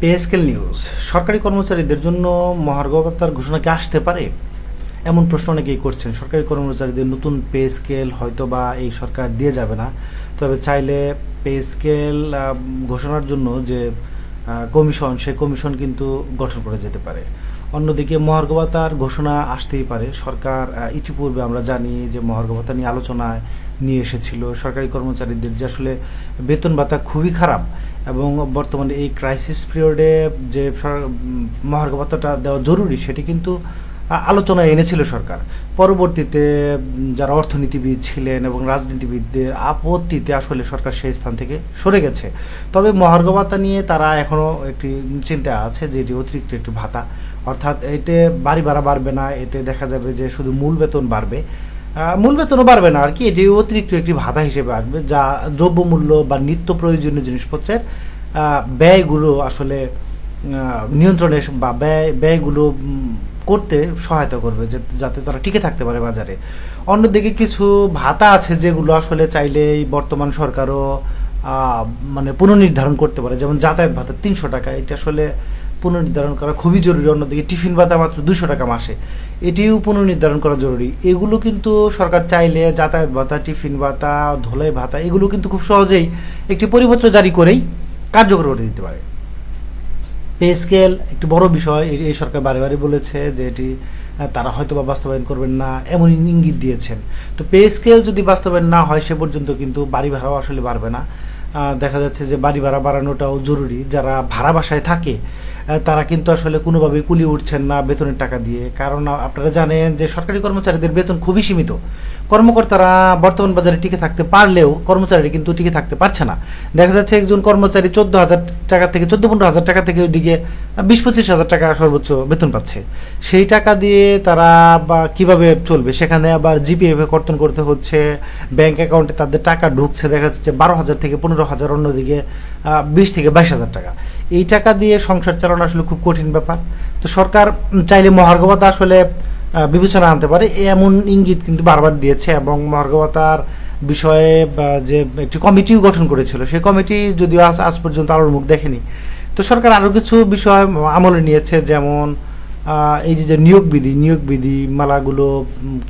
Pay scale news সরকারি কর্মচারীদের জন্য মহার্ঘ ঘোষণা কি আসতে পারে? এমন প্রশ্ন অনেকেই করছেন। সরকারি কর্মচারীদের নতুন পে স্কেল হয়তো বা এই সরকার দিয়ে যাবে না। তবে চাইলে পে স্কেল ঘোষণার জন্য যে কমিশন, সে কমিশন কিন্তু গঠন করে যেতে পারে। অন্যদিকে মহার্ঘ ভাতার ঘোষণা আসতেই পারে। সরকার ইতিপূর্বে আমরা জানি যে মহার্ঘ ভাতা নিয়ে আলোচনায় নিয়ে এসেছিল। সরকারি কর্মচারীদের যে আসলে বেতন ভাতা খুবই খারাপ এবং বর্তমানে এই ক্রাইসিস পিরিয়ডে যে মহার্ঘ ভাতাটা দেওয়া জরুরি সেটি কিন্তু আলোচনায় এনেছিল সরকার। পরবর্তীতে যারা অর্থনীতিবিদ ছিলেন এবং রাজনীতিবিদদের আপত্তিতে আসলে সরকার সেই স্থান থেকে সরে গেছে। তবে মহার্ঘ ভাতা নিয়ে তারা এখনও একটি চিন্তা আছে যে এটি অতিরিক্ত একটি ভাতা। অর্থাৎ এতে বাড়ি ভাড়া বাড়বে না, এতে দেখা যাবে যে শুধু মূল বেতন বাড়বে। মূল বেতনও বাড়বে না আর কি, এটি অতিরিক্ত একটি ভাতা হিসেবে আসবে, যা দ্রব্যমূল্য বা নিত্য প্রয়োজনীয় জিনিসপত্রের ব্যয়গুলো আসলে নিয়ন্ত্রণে বা ব্যয়, ব্যয়গুলো করতে সহায়তা করবে যাতে তারা টিকে থাকতে পারে বাজারে। অন্যদিকে কিছু ভাতা আছে যেগুলো আসলে চাইলেই বর্তমান সরকারও মানে পুনর্নির্ধারণ করতে পারে, যেমন যাতায়াত ভাতা তিনশো টাকা, এটা আসলে পুনর্নির্ধারণ করা খুবই জরুরি, অন্যদিকে টিফিন ভাতা মাত্র দুশো টাকা মাসে। এটিও পুনর্নির্ধারণ করা জরুরি। এগুলো কিন্তু সরকার চাইলে যাতায়াত ভাতা, টিফিন ভাতা, ধোলাই ভাতা, এগুলো কিন্তু খুব সহজেই একটি পরিপত্র জারি করেই কার্যকর করে দিতে পারে। পে স্কেল একটি বড় বিষয় এই- সরকার বারে বারে বলেছে যে এটি তারা হয়তো বা বাস্তবায়ন করবেন না এমন ইঙ্গিত দিয়েছেন। তো পে স্কেল যদি বাস্তবায়ন না হয়, সে পর্যন্ত কিন্তু বাড়ি ভাড়াও আসলে বাড়বে না। দেখা যাচ্ছে যে বাড়ি ভাড়া বাড়ানোটাও জরুরি। যারা ভাড়া বাসায় থাকে তারা কিন্তু আসলে কোনোভাবেই কুলি উঠছেন না বেতনের টাকা দিয়ে। কারণ আপনারা জানেন যে সরকারি কর্মচারীদের বেতন খুবই সীমিত। কর্মকর্তারা বর্তমান বাজারে টিকে থাকতে পারলেও কর্মচারীরা কিন্তু টিকে থাকতে পারছে না। দেখা যাচ্ছে একজন কর্মচারী চোদ্দ হাজার টাকা থেকে, চোদ্দ পনেরো হাজার টাকা থেকে ওইদিকে বিশ পঁচিশ হাজার টাকা সর্বোচ্চ বেতন পাচ্ছে। সেই টাকা দিয়ে তারা বা কীভাবে চলবে? সেখানে আবার জিপিএফ কর্তন করতে হচ্ছে। ব্যাংক অ্যাকাউন্টে তাদের টাকা ঢুকছে। দেখা যাচ্ছে বারো হাজার থেকে পনেরো হাজার, অন্যদিকে বিশ থেকে বাইশ হাজার টাকা। এই টাকা দিয়ে সংসার চালানো আসলে খুব কঠিন ব্যাপার। তো সরকার চাইলে মহার্ঘবতা আসলে বিবেচনা আনতে পারে। এমন ইঙ্গিত কিন্তু বারবার দিয়েছে এবং মহার্ঘবতার বিষয়ে যে একটি কমিটিও গঠন করেছিল, সেই কমিটি যদিও আজ পর্যন্ত আলোর মুখ দেখেনি। তো সরকার আরও কিছু বিষয় আমলে নিয়েছে, যেমন এই যে যে নিয়োগ বিধি নিয়োগ বিধি মালাগুলো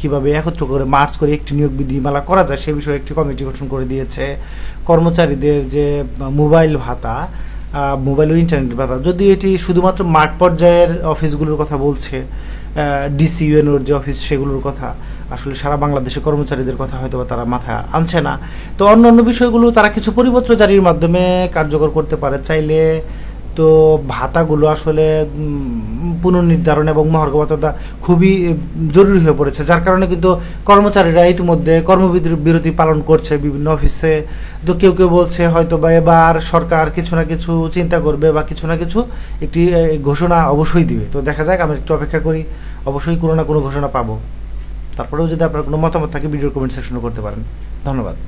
কীভাবে একত্র করে মার্চ করে একটি নিয়োগ বিধি মালা করা যায়, সে বিষয়ে একটি কমিটি গঠন করে দিয়েছে। কর্মচারীদের যে মোবাইল ভাতা মোবাইল ও ইন্টারনেট ভাতা, যদি এটি শুধুমাত্র মাঠ পর্যায়ের অফিসগুলোর কথা বলছে ডিসি ইউএনওর যে অফিস সেগুলোর কথা, আসলে সারা বাংলাদেশের কর্মচারীদের কথা হয়তো তারা মাথা আনছে না। তো অন্য অন্য বিষয়গুলো তারা কিছু পরিপত্র জারির মাধ্যমে কার্যকর করতে পারে, চাইলে তো ভাতাগুলো আসলে পুনর্নির্ধারণ এবং মহার্ঘভাতা খুবই জরুরি হয়ে পড়েছে। যার কারণে কিন্তু কর্মচারীরা ইতিমধ্যে কর্মবিরতি পালন করছে বিভিন্ন অফিসে তো কেউ কেউ বলছে হয়তো বা এবার সরকার কিছু না কিছু চিন্তা করবে বা কিছু না কিছু একটি ঘোষণা অবশ্যই দিবে। তো দেখা যাক, আমি একটু অপেক্ষা করি। অবশ্যই কোনো না কোনো ঘোষণা পাবো। তারপরেও যদি আপনার কোনো মতামত থাকে ভিডিও কমেন্ট সেকশনে করতে পারেন। ধন্যবাদ।